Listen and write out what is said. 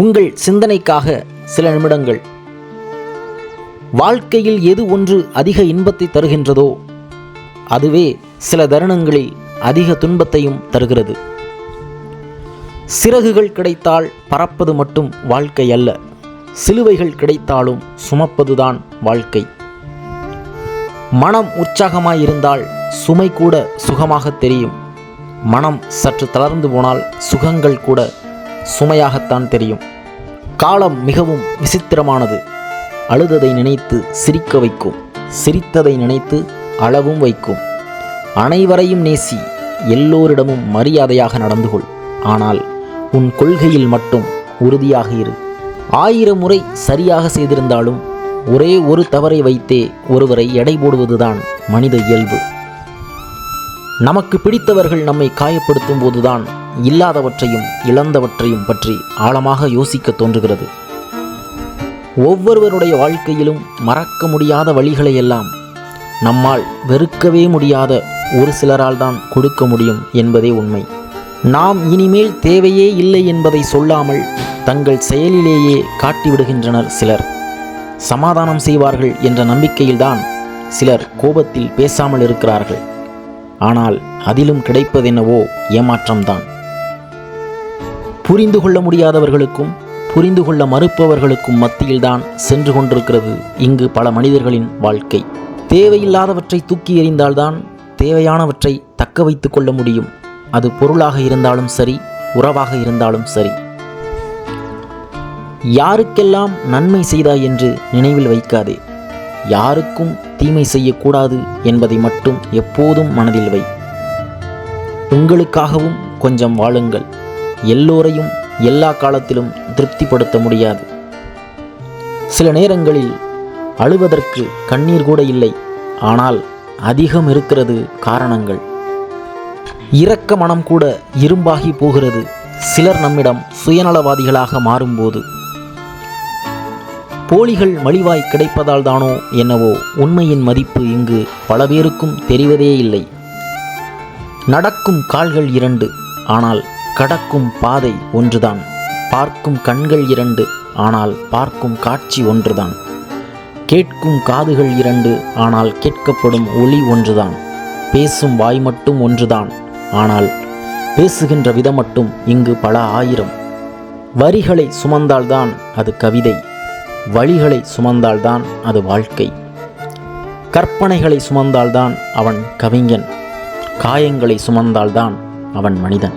உங்கள் சிந்தனைக்காக சில நிமிடங்கள். வாழ்க்கையில் எது ஒன்று அதிக இன்பத்தை தருகின்றதோ அதுவே சில தருணங்களில் அதிக துன்பத்தையும் தருகிறது. சிறகுகள் கிடைத்தால் பறப்பது மட்டும் வாழ்க்கை அல்ல சிலுவைகள் கிடைத்தாலும் சுமப்பதுதான் வாழ்க்கை. மனம் உற்சாகமாயிருந்தால் சுமை கூட சுகமாக தெரியும். மனம் சற்று தளர்ந்து போனால் சுகங்கள் கூட சுமையாகத்தான் தெரியும். காலம் மிகவும் விசித்திரமானது. அழுததை நினைத்து சிரிக்க வைக்கும். சிரித்ததை நினைத்து அளவும் வைக்கும். அனைவரையும் நேசி எல்லோரிடமும் மரியாதையாக நடந்து கொள். ஆனால் உன் கொள்கையில் மட்டும் உறுதியாக இரு. ஆயிரம் முறை சரியாக செய்திருந்தாலும் ஒரே ஒரு தவறை வைத்தே ஒருவரை எடை போடுவதுதான் மனித இயல்பு. நமக்கு பிடித்தவர்கள் நம்மை காயப்படுத்தும் போதுதான் இல்லாதவற்றையும் இழந்தவற்றையும் பற்றி ஆழமாக யோசிக்க தோன்றுகிறது. ஒவ்வொருவருடைய வாழ்க்கையிலும் மறக்க முடியாத வழிகளை எல்லாம் நம்மால் வெறுக்கவே முடியாத ஒரு சிலரால் தான் கொடுக்க முடியும் என்பதே உண்மை. நாம் இனிமேல் தேவையே இல்லை என்பதை சொல்லாமல் தங்கள் செயலிலேயே காட்டிவிடுகின்றனர் சிலர். சமாதானம் செய்வார்கள் என்ற நம்பிக்கையில்தான் சிலர் கோபத்தில் பேசாமல் இருக்கிறார்கள். ஆனால் அதிலும் கிடைப்பதென்னவோ ஏமாற்றம்தான். புரிந்து கொள்ள முடியாதவர்களுக்கும் புரிந்து கொள்ள மறுப்பவர்களுக்கும் மத்தியில்தான் சென்று கொண்டிருக்கிறது இங்கு பல மனிதர்களின் வாழ்க்கை. தேவையில்லாதவற்றை தூக்கி எறிந்தால்தான் தேவையானவற்றை தக்க வைத்து கொள்ள முடியும். அது பொருளாக இருந்தாலும் சரி உறவாக இருந்தாலும் சரி. யாருக்கெல்லாம் நன்மை செய்தாய் என்று நினைவில் வைக்காதே. யாருக்கும் தீமை செய்யக்கூடாது என்பதை மட்டும் எப்போதும் மனதில் வை. உங்களுக்காகவும் கொஞ்சம் வாழுங்கள். எல்லோரையும் எல்லா காலத்திலும் திருப்திப்படுத்த முடியாது. சில நேரங்களில் அழுவதற்கு கண்ணீர் கூட இல்லை. ஆனால் அதிகம் இருக்கிறது காரணங்கள். இரக்க மனம் கூட இரும்பாகி போகிறது. சிலர் நம்மிடம் சுயநலவாதிகளாக மாறும்போது. போலிகள் மலிவாய் கிடைப்பதால் தானோ என்னவோ உண்மையின் மதிப்பு இங்கு பல பேருக்கும் தெரிவதே இல்லை. நடக்கும் கால்கள் இரண்டு. ஆனால் கடக்கும் பாதை ஒன்றுதான். பார்க்கும் கண்கள் இரண்டு ஆனால் பார்க்கும் காட்சி ஒன்றுதான். கேட்கும் காதுகள் இரண்டு ஆனால் கேட்கப்படும் ஒளி ஒன்றுதான். பேசும் வாய் மட்டும் ஒன்றுதான் ஆனால் பேசுகின்ற விதம் மட்டும் இங்கு பல ஆயிரம். வரிகளை சுமந்தால்தான் அது கவிதை வழிகளை சுமந்தால்தான் அது வாழ்க்கை. கற்பனைகளை சுமந்தால்தான் அவன் கவிஞன் காயங்களை சுமந்தால்தான் அவன் மனிதன்.